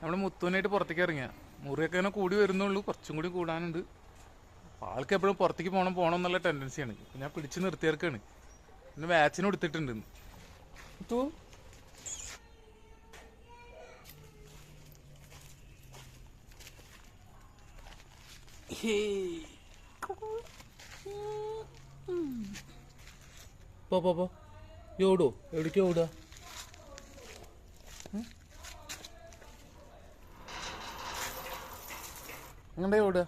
നമ്മൾ മുത്തൂനായിട്ട് പുറത്തേക്ക് ഇറങ്ങിയ. മുറിയൊക്കെ ഇങ്ങനെ കൂടി വരുന്നുള്ളൂ കുറച്ചും കൂടി കൂടാനുണ്ട്. അപ്പൊ ആൾക്ക് എപ്പോഴും പുറത്തേക്ക് പോകണം പോകണം എന്നുള്ള ടെൻഡൻസിയാണ് ഇപ്പൊ ഞാൻ പിടിച്ച് നിർത്തിയേർക്കാണ് പിന്നെ വാച്ചിന് കൊടുത്തിട്ടുണ്ട് മുത്തു? പോ പോ പോ. ഓടോ എവിടേക്ക് ഓടുക? എങ്ങോട്ടേ ഓടുക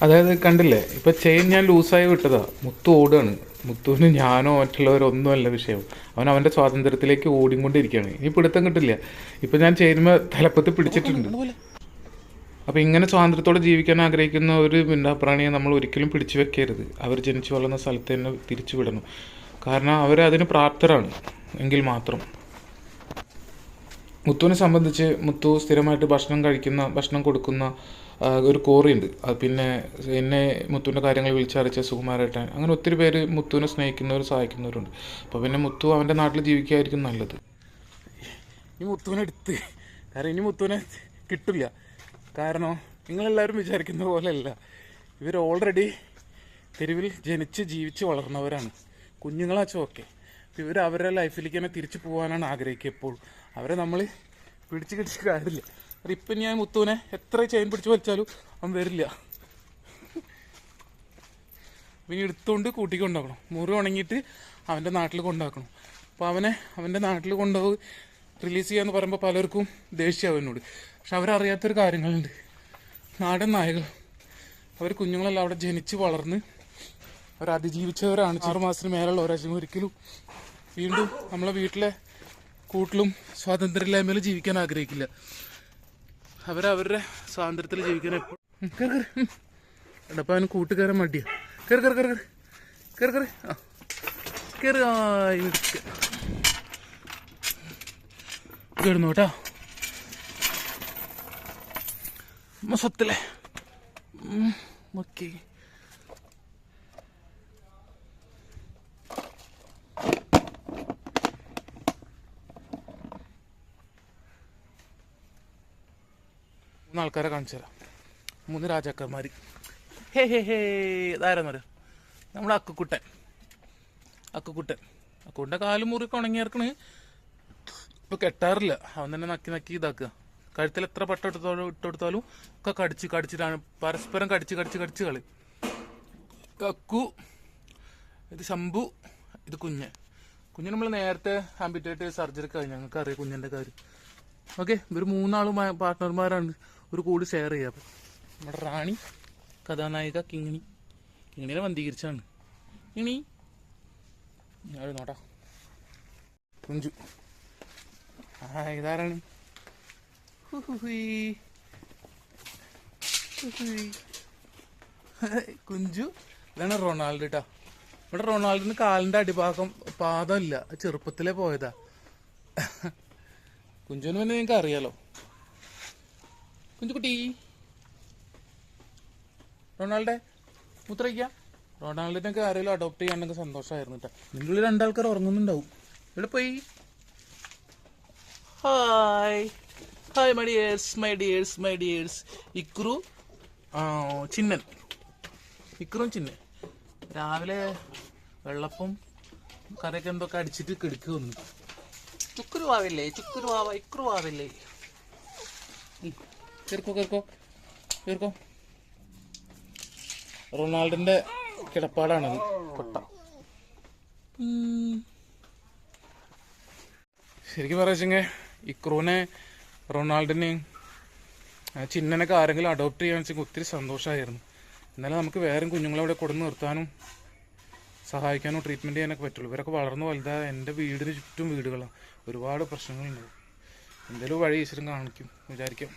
അതായത് കണ്ടില്ലേ ഇപ്പൊ ചെയിൻ ഞാൻ ലൂസായി വിട്ടതാ മുത്തു ഓടുകയാണ് മുത്തുവിന് ഞാനോ മറ്റുള്ളവരോ ഒന്നുമല്ല വിഷയം അവൻ അവന്റെ സ്വാതന്ത്ര്യത്തിലേക്ക് ഓടിക്കൊണ്ടിരിക്കുകയാണ് ഇനി പിടുത്തം കിട്ടില്ല ഇപ്പൊ ഞാൻ ചെയിനുമ തലപ്പത്ത് പിടിച്ചിട്ടുണ്ട് അപ്പൊ ഇങ്ങനെ സ്വാതന്ത്ര്യത്തോടെ ജീവിക്കാൻ ആഗ്രഹിക്കുന്ന ഒരു മിണ്ടാപ്രാണിയെ നമ്മൾ ഒരിക്കലും പിടിച്ചു വെക്കരുത് അവർ ജനിച്ചു വളർന്ന സ്ഥലത്ത് തന്നെ തിരിച്ചു വിടണം കാരണം അവർ അതിന് പ്രാപ്തരാണ് എങ്കിൽ മാത്രം. മുത്തുവിനെ സംബന്ധിച്ച് മുത്തു സ്ഥിരമായിട്ട് ഭക്ഷണം കഴിക്കുന്ന ഭക്ഷണം കൊടുക്കുന്ന ഒരു കോറിയുണ്ട്. അത് പിന്നെ എന്നെ മുത്തുവിന്റെ കാര്യങ്ങൾ വിളിച്ചറിയിച്ച സുകുമാരേട്ടൻ. അങ്ങനെ ഒത്തിരി പേര് മുത്തുവിനെ സ്നേഹിക്കുന്നവർ സഹായിക്കുന്നവരുണ്ട്. അപ്പോൾ പിന്നെ മുത്തു അവന്റെ നാട്ടിൽ ജീവിക്കുകയായിരിക്കും നല്ലത്. ഇനി മുത്തുവിനെ എടുത്ത് കാരണം ഇനി മുത്തുവിനെ കിട്ടില്ല. കാരണം നിങ്ങളെല്ലാവരും വിചാരിക്കുന്ന പോലെയല്ല. ഇവർ ഓൾറെഡി തെരുവിൽ ജനിച്ച് ജീവിച്ച് വളർന്നവരാണ്. കുഞ്ഞുങ്ങളാച്ചും ഒക്കെ ഇവർ അവരുടെ ലൈഫിലേക്ക് തന്നെ തിരിച്ചു പോകാനാണ് ആഗ്രഹിക്കുക എപ്പോഴും അവരെ നമ്മൾ പിടിച്ച് കിടിച്ച് കാര്യമില്ല. ഇപ്പം ഞാൻ മുത്തുവിനെ എത്ര ചെയിൻ പിടിച്ച് വലിച്ചാലും അവൻ വരില്ല. പിന്നെ എടുത്തുകൊണ്ട് കൂട്ടിക്ക് കൊണ്ടാക്കണം മുറി ഉണങ്ങിയിട്ട് അവന്റെ നാട്ടിൽ കൊണ്ടാക്കണം അപ്പോൾ അവനെ അവന്റെ നാട്ടിൽ കൊണ്ടുപോയി റിലീസ് ചെയ്യാന്ന് പറയുമ്പോൾ പലർക്കും ദേഷ്യമാവും എന്നോട്. പക്ഷെ അവരറിയാത്തൊരു കാര്യങ്ങളുണ്ട്. നാടൻ നായകൾ. അവർ കുഞ്ഞുങ്ങളെല്ലാം അവിടെ ജനിച്ച് വളർന്ന് അവർ അതിജീവിച്ചവരാണ് ആറ് മാസത്തിന് മേലുള്ള ഒരാശം ഒരിക്കലും വീണ്ടും നമ്മളെ വീട്ടിലെ കൂട്ടിലും സ്വാതന്ത്ര്യമില്ലായ്മയിൽ ജീവിക്കാൻ ആഗ്രഹിക്കില്ല. അവരവരുടെ സ്വാതന്ത്ര്യത്തിൽ ജീവിക്കാൻ എപ്പോഴും കയറി കൂട്ടുകാരൻ മടിയാ. കയറി കയറി കയറി കയറി കയറി ആ. കയറി കിടന്നു കേട്ടോ? മൊത്തത്തിലെ. ഓക്കെ. മൂന്ന് ആൾക്കാരെ കാണിച്ചു തരാം മൂന്ന് രാജാക്കന്മാർ ഹേ ഹേ ഹേ ഇതായിരുന്നു ഒരു നമ്മുടെ അക്കുക്കുട്ടൻ. അക്കുക്കുട്ടൻ. അക്കുട്ടന്റെ കാൽ മുറി ഉണങ്ങിയിറക്കണ് ഇപ്പൊ കെട്ടാറില്ല. അവൻ തന്നെ നക്കി നക്കി ഇതാക്കുക. കഴുത്തിൽ എത്ര പട്ട എടുത്താലും ഇട്ടെടുത്താലും ഒക്കെ കടിച്ച് കടിച്ചിട്ടാണ്. പരസ്പരം കടിച്ച് കടിച്ച് കടിച്ച് കളി. കക്കു ഇത് ശംഭു ഇത് കുഞ്ഞ്. കുഞ്ഞ് നമ്മൾ നേരത്തെ ആംബിറ്റേറ്റ് സർജറി കഴിഞ്ഞ്. ഞങ്ങൾക്ക് അറിയാം കുഞ്ഞിന്റെ കാര്യം. ഓക്കെ ഇവർ മൂന്നാളും പാർട്ട്ണർമാരാണ് ഒരു കൂട് ഷെയർ ചെയ്യാം. നമ്മുടെ റാണി കഥാനായിക കിങ്ങിണി. കിങ്ങിണിനെ വന്ധീകരിച്ചാണ് കിങ്ങിണി ഞാൻ നോട്ടാ കുഞ്ചു. ആ ഇതാരാണ്. കുഞ്ചു ഇതാണ് റൊണാൾഡ് കേട്ടോ ഇവിടെ റൊണാൾഡിന് കാലിന്റെ അടിഭാഗം പാദമില്ല. ചെറുപ്പത്തിലേ പോയതാ. കുഞ്ചുവിന് പിന്നെ നിങ്ങൾക്ക് അറിയാലോ. കുഞ്ചുകുട്ടി റൊണാൾഡേ മുത്രയ്ക്ക റൊണാൾഡിനൊക്കെ ആരെങ്കിലും അഡോപ്റ്റ് ചെയ്യാനൊക്കെ സന്തോഷമായിരുന്നു കേട്ടോ നിങ്ങൾ രണ്ടാൾക്കാർ ഉറങ്ങുന്നുണ്ടാവും. ഇവിടെ പോയി? Hi hi my dears my dears my dears Ikru ആ, ചിന്നൻ. ഇക്രും ചിന്നൻ. രാവിലെ വെള്ളപ്പം കറിയൊക്കെ എന്തൊക്കെ അടിച്ചിട്ട് കിടക്ക് വന്നു ചുക്കുരുവാവില്ലേ ചുക്കുരുവാവ ഇക്രുവാവില്ലേ കേർക്കോ ഇർക്കോ ഇർക്കോ റൊണാൾഡിന്റെ കിടപ്പാടാണത്. കൊട്ട. ശരിക്കും പറയാച്ചെങ്കിൽ ഇക്രൂനെ റൊണാൾഡിനെയും ചിഹ്നനൊക്കെ ചിന്നനൊക്കെ ആരെങ്കിലും അഡോപ്റ്റ് ചെയ്യാന്ന് വെച്ചെങ്കിൽ ഒത്തിരി സന്തോഷമായിരുന്നു. എന്നാലും നമുക്ക് വേറെ കുഞ്ഞുങ്ങളെ അവിടെ കൊടുന്ന് നിർത്താനും സഹായിക്കാനും ട്രീറ്റ്മെന്റ് ചെയ്യാനൊക്കെ പറ്റുള്ളൂ. ഇവരൊക്കെ വളർന്നു വലുതാ എന്റെ വീടിന് ചുറ്റും വീടുകളാണ് ഒരുപാട് പ്രശ്നങ്ങളുണ്ട്. എന്തെങ്കിലും വഴി ഈശ്വരൻ കാണിക്കും വിചാരിക്കാം.